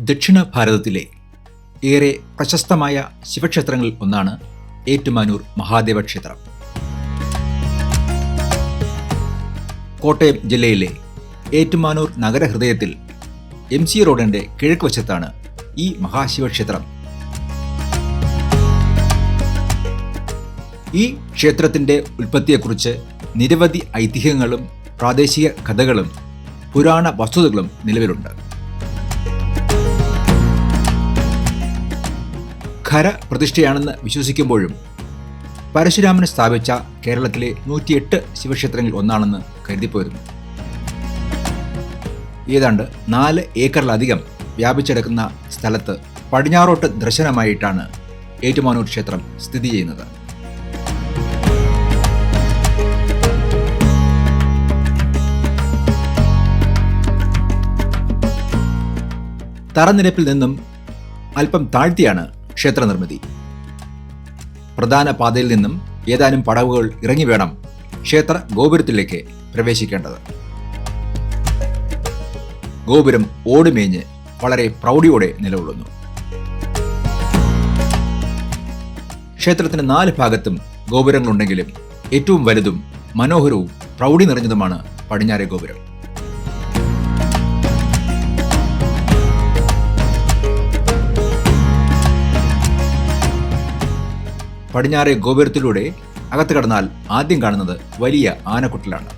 ദക്ഷിണ ഭാരതത്തിലെ ഏറെ പ്രശസ്തമായ ശിവക്ഷേത്രങ്ങളിൽ ഒന്നാണ് ഏറ്റുമാനൂർ മഹാദേവ ക്ഷേത്രം. കോട്ടയം ജില്ലയിലെ ഏറ്റുമാനൂർ നഗരഹൃദയത്തിൽ എം സി റോഡിന്റെ കിഴക്ക് വശത്താണ് ഈ മഹാശിവക്ഷേത്രം. ഈ ക്ഷേത്രത്തിന്റെ ഉൽപ്പത്തിയെക്കുറിച്ച് നിരവധി ഐതിഹ്യങ്ങളും പ്രാദേശിക കഥകളും പുരാണ വസ്തുതകളും നിലവിലുണ്ട്. ഖര പ്രതിഷ്ഠയാണെന്ന് വിശ്വസിക്കുമ്പോഴും പരശുരാമൻ സ്ഥാപിച്ച കേരളത്തിലെ നൂറ്റിയെട്ട് ശിവക്ഷേത്രങ്ങളിൽ ഒന്നാണെന്ന് കരുതിപ്പോരുന്നു. ഏതാണ്ട് നാല് ഏക്കറിലധികം വ്യാപിച്ചെടുക്കുന്ന സ്ഥലത്ത് പടിഞ്ഞാറോട്ട് ദർശനമായിട്ടാണ് ഏറ്റുമാനൂർ ക്ഷേത്രം സ്ഥിതി ചെയ്യുന്നത്. തറനിരപ്പിൽ നിന്നും അല്പം താഴ്ത്തിയാണ് ക്ഷേത്ര നിർമ്മിതി പ്രധാന പാതയിൽ നിന്നും ഏതാനും പടവുകൾ ഇറങ്ങി വേണം ക്ഷേത്ര ഗോപുരത്തിലേക്ക് പ്രവേശിക്കേണ്ടത്. ഗോപുരം ഓടുമേഞ്ഞ് വളരെ പ്രൗഢിയോടെ നിലകൊള്ളുന്നു. ക്ഷേത്രത്തിന് നാല് ഭാഗത്തും ഗോപുരങ്ങളുണ്ടെങ്കിലും ഏറ്റവും വലുതും മനോഹരവും പ്രൗഢി നിറഞ്ഞതുമാണ് പടിഞ്ഞാറെ ഗോപുരം. പടിഞ്ഞാറെ ഗോപുരത്തിലൂടെ അകത്ത് കടന്നാൽ ആദ്യം കാണുന്നത് വലിയ ആനക്കുട്ടിലാണ്.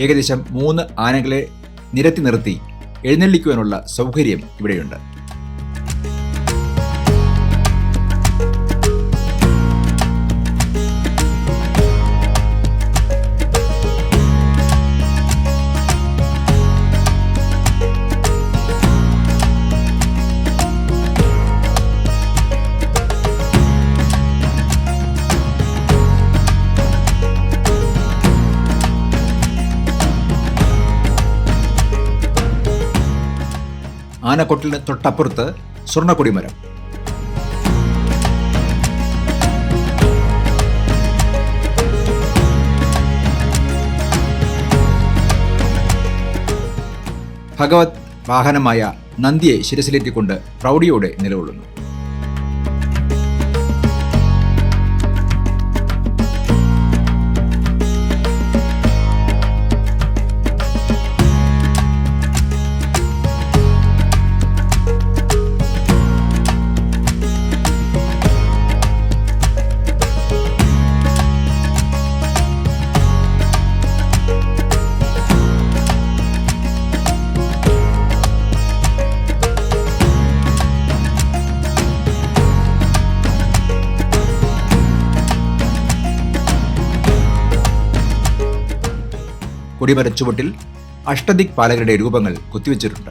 ഏകദേശം മൂന്ന് ആനകളെ നിരത്തി നിർത്തി എഴുന്നള്ളിക്കുവാനുള്ള സൗകര്യം ഇവിടെയുണ്ട്. ആനക്കൊട്ടിലിന് തൊട്ടപ്പുറത്ത് സ്വർണക്കൊടിമരം. ഭഗവത് വാഹനമായ നന്ദിയെ ശിരസിലേറ്റിക്കൊണ്ട് പ്രൗഢിയോടെ നിലകൊള്ളുന്നു. കൊടിമര ചുവട്ടിൽ അഷ്ടദിക് പാലകരുടെ രൂപങ്ങൾ കുത്തിവെച്ചിട്ടുണ്ട്.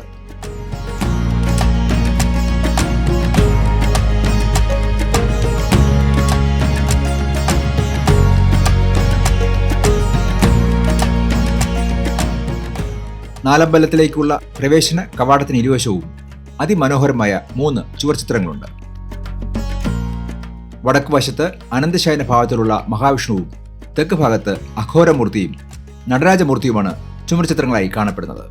നാലമ്പലത്തിലേക്കുള്ള പ്രവേശന കവാടത്തിന് ഇരുവശവും അതിമനോഹരമായ മൂന്ന് ചുവർ ചിത്രങ്ങളുണ്ട്. വടക്ക് അനന്തശയന ഭാഗത്തിലുള്ള മഹാവിഷ്ണുവും തെക്ക് ഭാഗത്ത് അഘോരമൂർത്തിയും നടരാജമൂർത്തിയുമാണ് ചുമർ ചിത്രങ്ങളായി കാണപ്പെടുന്നത്.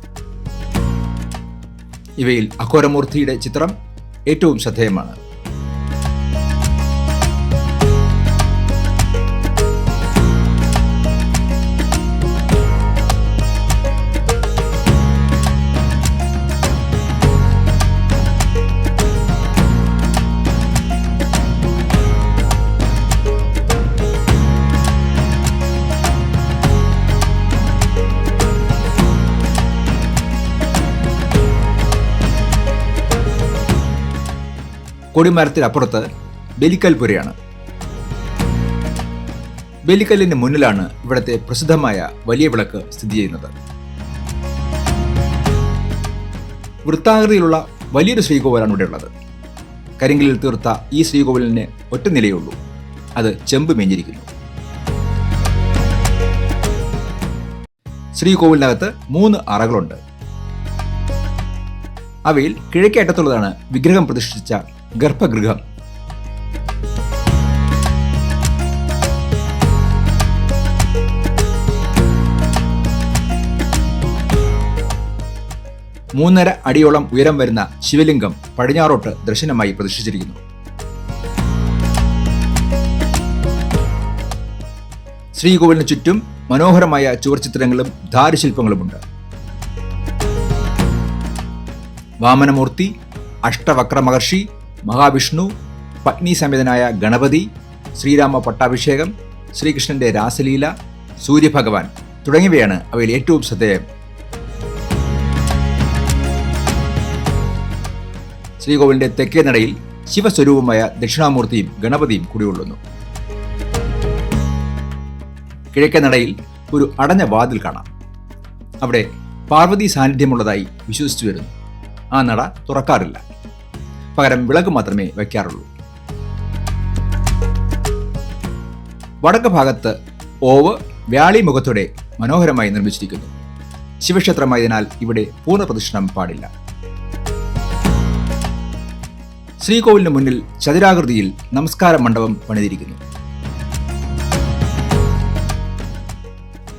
ഇവയിൽ അഘോരമൂർത്തിയുടെ ചിത്രം ഏറ്റവും ശ്രദ്ധേയമാണ്. കൊടിമരത്തിനപ്പുറത്ത് ബലിക്കൽ പുരയാണ് ബലിക്കല്ലിന് മുന്നിലാണ് ഇവിടത്തെ പ്രസിദ്ധമായ വലിയ വിളക്ക് സ്ഥിതി ചെയ്യുന്നത്. വൃത്താകൃതിയിലുള്ള വലിയൊരു ശ്രീകോവിലാണ് ഇവിടെയുള്ളത്. കരിങ്കലിൽ തീർത്ത ഈ ശ്രീകോവിലിന് ഒറ്റ നിലയുള്ളൂ അത് ചെമ്പ് മേഞ്ഞിരിക്കുന്നു. ശ്രീകോവിലിനകത്ത് മൂന്ന് അറകളുണ്ട്. അവയിൽ കിഴക്കേറ്റത്തുള്ളതാണ് വിഗ്രഹം പ്രതിഷ്ഠിച്ച ഗർഭഗൃഹം. മൂന്നര അടിയോളം ഉയരം വരുന്ന ശിവലിംഗം പടിഞ്ഞാറോട്ട് ദർശനമായി പ്രതിഷ്ഠിച്ചിരിക്കുന്നു. ശ്രീകോവിലിന് ചുറ്റും മനോഹരമായ ചുവർച്ചിത്രങ്ങളും ധാരുശില്പങ്ങളുമുണ്ട്. വാമനമൂർത്തി അഷ്ടവക്ര മഹർഷി മഹാവിഷ്ണു പത്നി സമേതനായ ഗണപതി ശ്രീരാമ പട്ടാഭിഷേകം ശ്രീകൃഷ്ണന്റെ രാസലീല സൂര്യഭഗവാൻ തുടങ്ങിയവയാണ് അവയിൽ ഏറ്റവും ശ്രദ്ധേയം. ശ്രീകോവിലിന്റെ തെക്കേ നടയിൽ ശിവസ്വരൂപമായ ദക്ഷിണാമൂർത്തിയും ഗണപതിയും കുടികൊള്ളുന്നു. കിഴക്കേ നടയിൽ ഒരു അടഞ്ഞ വാതിൽ കാണാം. അവിടെ പാർവതി സാന്നിധ്യമുള്ളതായി വിശ്വസിച്ചു വരുന്നു. ആ നട തുറക്കാറില്ല. പകരം വിളക്ക് മാത്രമേ വയ്ക്കാറുള്ളൂ. വടക്ക് ഭാഗത്ത് ഓവ് വ്യാളി മുഖത്തോടെ മനോഹരമായി നിർമ്മിച്ചിരിക്കുന്നു. ശിവക്ഷേത്രമായതിനാൽ ഇവിടെ പൂർണ പ്രദക്ഷിണം പാടില്ല. ശ്രീകോവിലിന് മുന്നിൽ ചതുരാകൃതിയിൽ നമസ്കാര മണ്ഡപം പണിതിരിക്കുന്നു.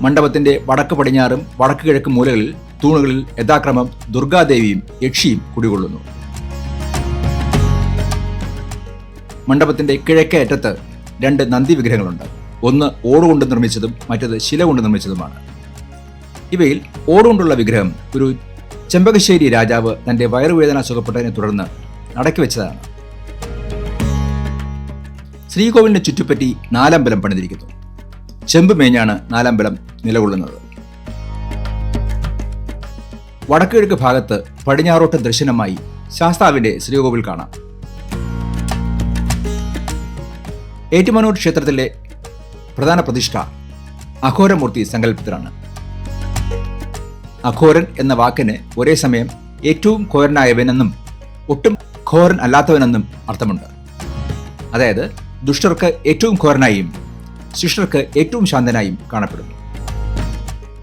മണ്ഡപത്തിന്റെ വടക്ക് പടിഞ്ഞാറും വടക്ക് കിഴക്ക് മൂലകളിൽ തൂണുകളിൽ യഥാക്രമം ദുർഗാദേവിയും യക്ഷിയും കുടികൊള്ളുന്നു. മണ്ഡപത്തിന്റെ കിഴക്കേ അറ്റത്ത് രണ്ട് നന്ദി വിഗ്രഹങ്ങളുണ്ട്. ഒന്ന് ഓടുകൊണ്ട് നിർമ്മിച്ചതും മറ്റത് ശില കൊണ്ട് നിർമ്മിച്ചതുമാണ്. ഇവയിൽ ഓടുകൊണ്ടുള്ള വിഗ്രഹം ഒരു ചെമ്പകശ്ശേരി രാജാവ് തന്റെ വയറുവേദന സുഖപ്പെട്ടതിനെ തുടർന്ന് നടക്കി വെച്ചതാണ്. ശ്രീകോവിലിനെ ചുറ്റിപ്പറ്റി നാലമ്പലം പണിതിരിക്കുന്നു. ചെമ്പ് മേഞ്ഞാണ് നാലമ്പലം നിലകൊള്ളുന്നത്. വടക്കുകിഴക്ക് ഭാഗത്ത് പടിഞ്ഞാറോട്ട് ദർശനമായി ശാസ്താവിന്റെ ശ്രീകോവിൽ കാണാം. ഏറ്റുമാനൂർ ക്ഷേത്രത്തിലെ പ്രധാന പ്രതിഷ്ഠ അഘോരമൂർത്തി സങ്കല്പത്തിലാണ്. അഘോരൻ എന്ന വാക്കിന് ഒരേ സമയം ഏറ്റവും ഘോരനായവനെന്നും ഒട്ടും ഘോരൻ അല്ലാത്തവനെന്നും അർത്ഥമുണ്ട്. അതായത് ദുഷ്ടർക്ക് ഏറ്റവും ഘോരനായും ശിഷ്ടർക്ക് ഏറ്റവും ശാന്തനായും കാണപ്പെടുന്നു.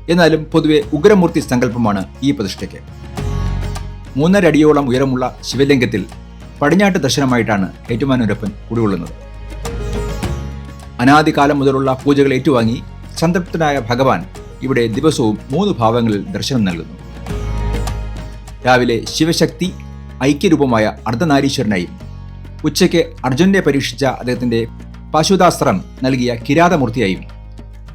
എന്നാലും പൊതുവെ ഉഗ്രമൂർത്തി സങ്കല്പമാണ് ഈ പ്രതിഷ്ഠയ്ക്ക്. മൂന്നരടിയോളം ഉയരമുള്ള ശിവലിംഗത്തിൽ പടിഞ്ഞാട്ട് ദർശനമായിട്ടാണ് ഏറ്റുമാനൂരപ്പൻ കുടികൊള്ളുന്നത്. അനാദികാലം മുതലുള്ള പൂജകൾ ഏറ്റുവാങ്ങി സംതൃപ്തനായ ഭഗവാൻ ഇവിടെ ദിവസവും മൂന്ന് ഭാവങ്ങളിൽ ദർശനം നൽകുന്നു. രാവിലെ ശിവശക്തി ഐക്യരൂപമായ അർദ്ധനാരീശ്വരനായും ഉച്ചയ്ക്ക് അർജുനെ പരീക്ഷിച്ച അദ്ദേഹത്തിന്റെ പശുതാസ്ത്രം നൽകിയ കിരാതമൂർത്തിയായും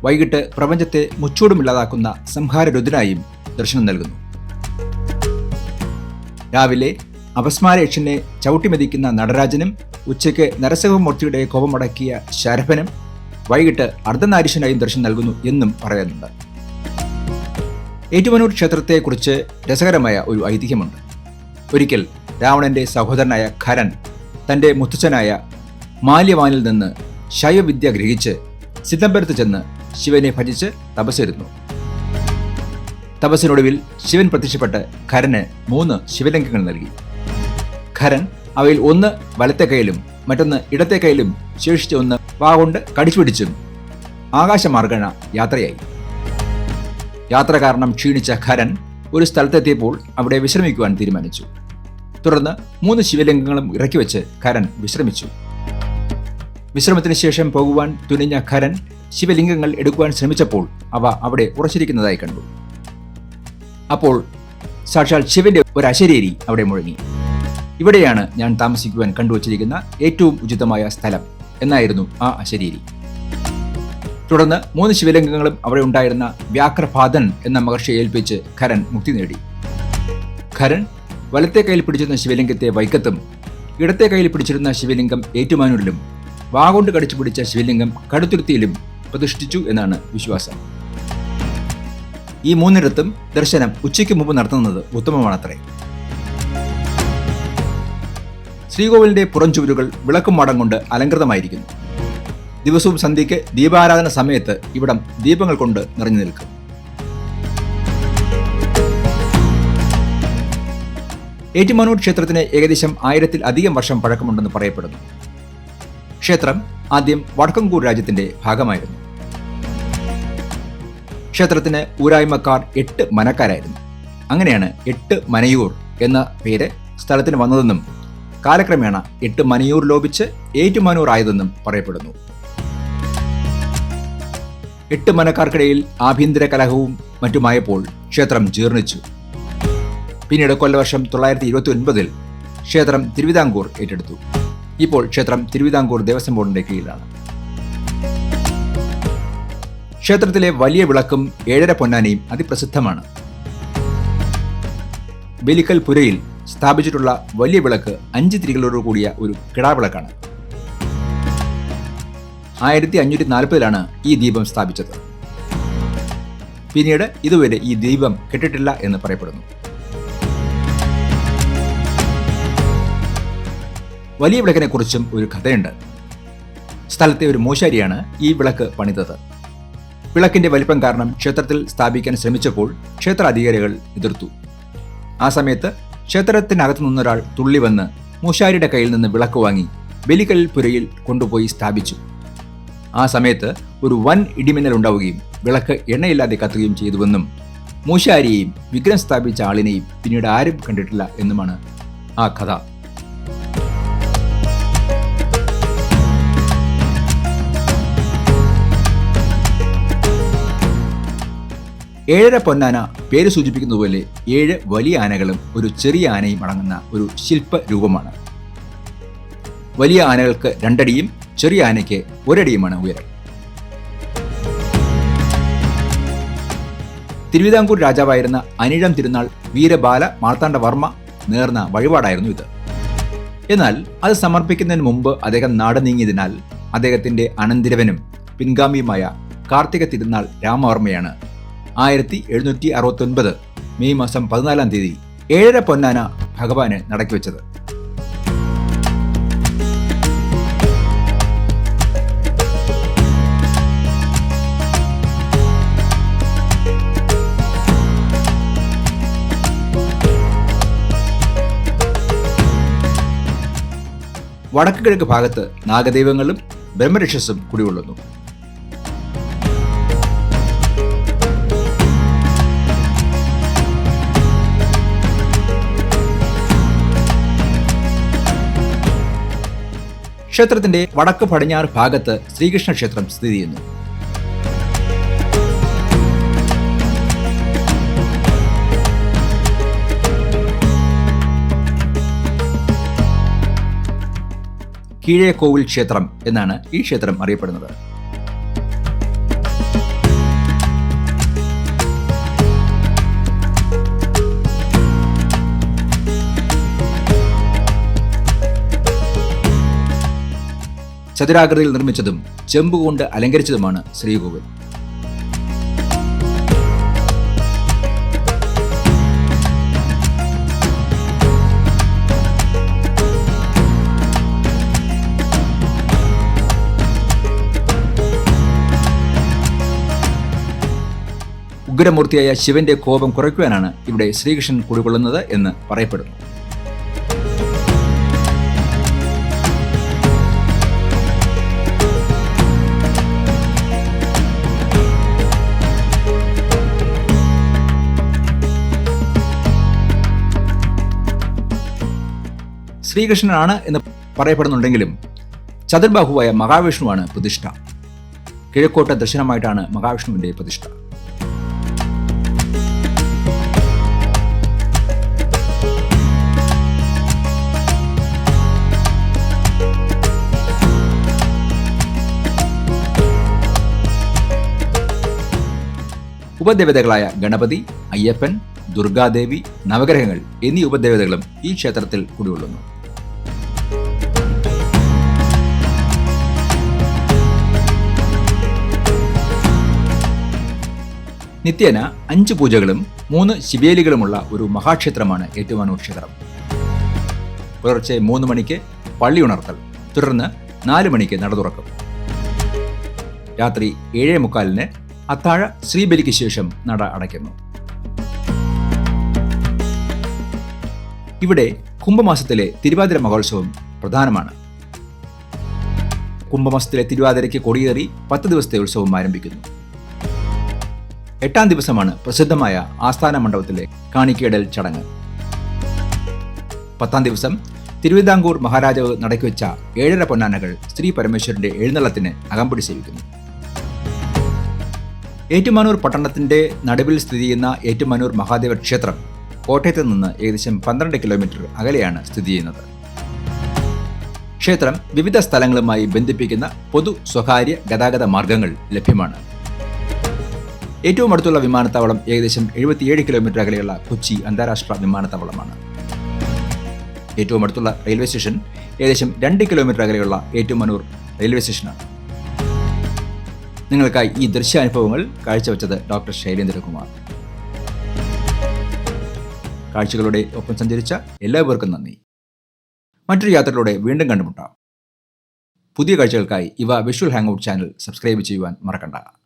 വൈകിട്ട് പ്രപഞ്ചത്തെ മുച്ചൂടുമില്ലാതാക്കുന്ന സംഹാരരുദ്രനായും ദർശനം നൽകുന്നു. രാവിലെ അപസ്മാരേക്ഷനെ ചവിട്ടിമെതിക്കുന്ന നടരാജനും ഉച്ചയ്ക്ക് നരസിംഹമൂർത്തിയുടെ കോപമടക്കിയ ശരഭനും വൈകിട്ട് അർദ്ധനാരീശനായും ദർശനം നൽകുന്നു എന്നും പറയുന്നുണ്ട്. ഏറ്റുമാനൂർ ക്ഷേത്രത്തെക്കുറിച്ച് രസകരമായ ഒരു ഐതിഹ്യമുണ്ട്. ഒരിക്കൽ രാവണന്റെ സഹോദരനായ ഖരൻ തന്റെ മുത്തച്ഛനായ മാല്യവാനിൽ നിന്ന് ശൈവവിദ്യ ഗ്രഹിച്ച് സിദംബരത്ത് ചെന്ന് ശിവനെ ഭജിച്ച് തപസ്സിരുന്നു തപസ്സിനൊടുവിൽ ശിവൻ പ്രത്യക്ഷപ്പെട്ട് ഖരന് മൂന്ന് ശിവലിംഗങ്ങൾ നൽകി. ഖരൻ അവയിൽ ഒന്ന് വലത്തെ കൈയിലും മറ്റൊന്ന് ഇടത്തെ കൈയിലും ശേഷിച്ച ഒന്ന് വാഗൊണ്ട് കടിച്ചുപിടിച്ചും ആകാശമാർഗണ യാത്രയായി. യാത്ര കാരണം ക്ഷീണിച്ച ഖരൻ ഒരു സ്ഥലത്തെത്തിയപ്പോൾ അവിടെ വിശ്രമിക്കുവാൻ തീരുമാനിച്ചു. തുടർന്ന് മൂന്ന് ശിവലിംഗങ്ങളും ഇറക്കി വെച്ച് ഖരൻ വിശ്രമിച്ചു. വിശ്രമത്തിന് ശേഷം പോകുവാൻ തുനിഞ്ഞ ഖരൻ ശിവലിംഗങ്ങൾ എടുക്കുവാൻ ശ്രമിച്ചപ്പോൾ അവ അവിടെ ഉറച്ചിരിക്കുന്നതായി കണ്ടു. അപ്പോൾ സാക്ഷാൽ ശിവന്റെ ഒരു അശരീരി അവിടെ മുഴങ്ങി. ഇവിടെയാണ് ഞാൻ താമസിക്കുവാൻ കണ്ടുവച്ചിരിക്കുന്ന ഏറ്റവും ഉചിതമായ സ്ഥലം എന്നായിരുന്നു ആ അശരീരി. തുടർന്ന് മൂന്ന് ശിവലിംഗങ്ങളും അവിടെ ഉണ്ടായിരുന്ന വ്യാക്രപാദൻ എന്ന മഹർഷിയെ ഏൽപ്പിച്ച് ഖരൻ മുക്തി നേടി. ഖരൻ വലത്തെ കയ്യിൽ പിടിച്ചിരുന്ന ശിവലിംഗത്തെ വൈക്കത്തും ഇടത്തെ കയ്യിൽ പിടിച്ചിരുന്ന ശിവലിംഗം ഏറ്റുമാനൂരിലും വാഗോണ്ട് കടിച്ചു പിടിച്ച ശിവലിംഗം കടുത്തുരുത്തിയിലും പ്രതിഷ്ഠിച്ചു എന്നാണ് വിശ്വാസം. ഈ മൂന്നിടത്തും ദർശനം ഉച്ചയ്ക്ക് മുമ്പ് നടത്തുന്നത് ഉത്തമമാണത്രേ. ശ്രീകോവിലിന്റെ പുറംചുവരുകൾ വിളക്കും മടം കൊണ്ട് അലങ്കൃതമായിരിക്കുന്നു ദിവസവും സന്ധ്യയ്ക്ക് ദീപാരാധന സമയത്ത് ഇവിടം ദീപങ്ങൾ കൊണ്ട് നിറഞ്ഞു നിൽക്കും. ഏറ്റുമാനൂർ ക്ഷേത്രത്തിന് ഏകദേശം ആയിരത്തിൽ അധികം വർഷം പഴക്കമുണ്ടെന്ന് പറയപ്പെടുന്നു. ക്ഷേത്രം ആദ്യം വടക്കംകൂർ രാജ്യത്തിന്റെ ഭാഗമായിരുന്നു. ക്ഷേത്രത്തിന് ഊരായ്മക്കാർ എട്ട് മനക്കാരായിരുന്നു. അങ്ങനെയാണ് എട്ട് മനയൂർ എന്ന പേര് സ്ഥലത്തിന് വന്നതെന്നും കാലക്രമേണ എട്ട് മനയൂർ ലോപിച്ച് ഏറ്റുമാനൂർ ആയതെന്നും പറയപ്പെടുന്നു. എട്ട് മനക്കാർക്കിടയിൽ ആഭ്യന്തര കലഹവും മറ്റുമായപ്പോൾ ക്ഷേത്രം ജീർണിച്ചു. പിന്നീട് കൊല്ലവർഷം തൊള്ളായിരത്തി ഇരുപത്തി ഒൻപതിൽ ക്ഷേത്രം തിരുവിതാംകൂർ ഏറ്റെടുത്തു. ഇപ്പോൾ ക്ഷേത്രം തിരുവിതാംകൂർ ദേവസ്വം ബോർഡിന്റെ കീഴിലാണ്. ക്ഷേത്രത്തിലെ വലിയ വിളക്കും ഏഴര പൊന്നാനിയും അതിപ്രസിദ്ധമാണ്. ബലിക്കൽ പുരയിൽ സ്ഥാപിച്ചിട്ടുള്ള വലിയ വിളക്ക് അഞ്ച് തിരികളോട് കൂടിയ ഒരു കിടാവിളക്കാണ്. ആയിരത്തി അഞ്ഞൂറ്റി നാൽപ്പതിലാണ് ഈ ദീപം സ്ഥാപിച്ചത്. പിന്നീട് ഇതുവരെ ഈ ദീപം കെട്ടിട്ടില്ല എന്ന് പറയപ്പെടുന്നു. വലിയ വിളക്കിനെ കുറിച്ചും ഒരു കഥയുണ്ട്. സ്ഥലത്തെ ഒരു മൂശാരിയാണ് ഈ വിളക്ക് പണിതത്. വിളക്കിന്റെ വലിപ്പം കാരണം ക്ഷേത്രത്തിൽ സ്ഥാപിക്കാൻ ശ്രമിച്ചപ്പോൾ ക്ഷേത്ര അധികാരികൾ എതിർത്തു. ആ സമയത്ത് ക്ഷേത്രത്തിനകത്തു നിന്നൊരാൾ തുള്ളി വന്ന് മൂശാരിയുടെ കയ്യിൽ നിന്ന് വിളക്ക് വാങ്ങി ബലിക്കൽ പുരയിൽ കൊണ്ടുപോയി സ്ഥാപിച്ചു. ആ സമയത്ത് ഒരു വൻ ഇടിമിന്നൽ ഉണ്ടാവുകയും വിളക്ക് എണ്ണയില്ലാതെ കത്തുകയും ചെയ്തുവെന്നും മൂശാരിയെയും വിഗ്രഹം സ്ഥാപിച്ച ആളിനെയും പിന്നീട് ആരും കണ്ടിട്ടില്ല എന്നുമാണ് ആ കഥ. ഏഴര പൊന്നാന പേര് സൂചിപ്പിക്കുന്നത് പോലെ ഏഴ് വലിയ ആനകളും ഒരു ചെറിയ ആനയും അടങ്ങുന്ന ഒരു ശില്പ രൂപമാണ് വലിയ ആനകൾക്ക് രണ്ടടിയും ചെറിയ ആനയ്ക്ക് ഒരടിയുമാണ് ഉയരം. തിരുവിതാംകൂർ രാജാവായിരുന്ന അനിഴം തിരുനാൾ വീരബാല മാർത്താണ്ഡവർമ്മ നേർന്ന വഴിപാടായിരുന്നു ഇത്. എന്നാൽ അത് സമർപ്പിക്കുന്നതിന് മുമ്പ് അദ്ദേഹം നാട് നീങ്ങിയതിനാൽ അദ്ദേഹത്തിന്റെ അനന്തിരവനും പിൻഗാമിയുമായ കാർത്തിക തിരുനാൾ രാമവർമ്മയാണ് ആയിരത്തി എഴുന്നൂറ്റി അറുപത്തി ഒൻപത് മെയ് മാസം പതിനാലാം തീയതി ഏഴര പൊന്നാന ഭഗവാന് നടക്കി വെച്ചത് വടക്ക് കിഴക്ക് ഭാഗത്ത് നാഗദൈവങ്ങളും ബ്രഹ്മരക്ഷസും കുടികൊള്ളുന്നു. ക്ഷേത്രത്തിന്റെ വടക്ക് പടിഞ്ഞാറ് ഭാഗത്ത് ശ്രീകൃഷ്ണ ക്ഷേത്രം സ്ഥിതി ചെയ്യുന്നു. കീഴേക്കോവിൽ ക്ഷേത്രം എന്നാണ് ഈ ക്ഷേത്രം അറിയപ്പെടുന്നത്. ചതുരാകൃതിയിൽ നിർമ്മിച്ചതും ചെമ്പുകൊണ്ട് അലങ്കരിച്ചതുമാണ് ശ്രീകോവിൽ. ഉഗ്രമൂർത്തിയായ ശിവന്റെ കോപം കുറയ്ക്കുവാനാണ് ഇവിടെ ശ്രീകൃഷ്ണൻ കുടികൊള്ളുന്നത് എന്ന് പറയപ്പെടുന്നു. ശ്രീകൃഷ്ണനാണ് എന്ന് പറയപ്പെടുന്നുണ്ടെങ്കിലും ചതുർബാഹുവായ മഹാവിഷ്ണുവാണ് പ്രതിഷ്ഠ. കിഴക്കോട്ട ദർശനമായിട്ടാണ് മഹാവിഷ്ണുവിന്റെ പ്രതിഷ്ഠ. ഉപദേവതകളായ ഗണപതി അയ്യപ്പൻ ദുർഗാദേവി നവഗ്രഹങ്ങൾ എന്നീ ഉപദേവതകളും ഈ ക്ഷേത്രത്തിൽ കുടികൊള്ളുന്നു. നിത്യേന അഞ്ച് പൂജകളും മൂന്ന് ശിവേലികളുമുള്ള ഒരു മഹാക്ഷേത്രമാണ് ഏറ്റുമാനൂർ ക്ഷേത്രം. പുലർച്ചെ മൂന്ന് മണിക്ക് പള്ളി ഉണർത്തൽ തുടർന്ന് നാല് മണിക്ക് നട തുറക്കും. രാത്രി ഏഴേ മുക്കാലിന് അത്താഴ ശ്രീബലിക്ക് ശേഷം നട അടയ്ക്കുന്നു. ഇവിടെ കുംഭമാസത്തിലെ തിരുവാതിര മഹോത്സവം പ്രധാനമാണ്. കുംഭമാസത്തിലെ തിരുവാതിരയ്ക്ക് കൊടിയേറി പത്ത് ദിവസത്തെ ഉത്സവം ആരംഭിക്കുന്നു. എട്ടാം ദിവസമാണ് പ്രസിദ്ധമായ ആസ്ഥാന മണ്ഡപത്തിലെ കാണിക്കേടൽ ചടങ്ങ്. പത്താം ദിവസം തിരുവിതാംകൂർ മഹാരാജാവ് നടക്കുവെച്ച ഏഴര പൊന്നാനകൾ ശ്രീ പരമേശ്വരന്റെ എഴുന്നള്ളത്തിന് അകമ്പടി സേവിക്കുന്നു. ഏറ്റുമാനൂർ പട്ടണത്തിന്റെ നടുവിൽ സ്ഥിതി ചെയ്യുന്ന ഏറ്റുമാനൂർ മഹാദേവ ക്ഷേത്രം കോട്ടയത്ത് നിന്ന് ഏകദേശം പന്ത്രണ്ട് കിലോമീറ്റർ അകലെയാണ് സ്ഥിതി ചെയ്യുന്നത്. ക്ഷേത്രം വിവിധ സ്ഥലങ്ങളുമായി ബന്ധിപ്പിക്കുന്ന പൊതു സ്വകാര്യ ഗതാഗത മാർഗങ്ങൾ ലഭ്യമാണ്. ഏറ്റവും അടുത്തുള്ള വിമാനത്താവളം ഏകദേശം എഴുപത്തിയേഴ് കിലോമീറ്റർ അകലെയുള്ള കൊച്ചി അന്താരാഷ്ട്ര വിമാനത്താവളമാണ്. ഏറ്റവും അടുത്തുള്ള റെയിൽവേ സ്റ്റേഷൻ ഏകദേശം രണ്ട് കിലോമീറ്റർ അകലെയുള്ള ഏറ്റുമാനൂർ റെയിൽവേ സ്റ്റേഷനാണ് നിങ്ങൾക്കായി ഈ ദൃശ്യാനുഭവങ്ങൾ കാഴ്ചവെച്ചത് ഡോക്ടർ ശൈലേന്ദ്രകുമാർ. കാഴ്ചകളുടെ ഒപ്പം സഞ്ചരിച്ച എല്ലാവർക്കും നന്ദി. മറ്റൊരു യാത്രയിലൂടെ വീണ്ടും കണ്ടുമുട്ടാം. പുതിയ കാഴ്ചകൾക്കായി ഇവ visual hang out channel subscribe ചെയ്യുവാൻ മറക്കണ്ട.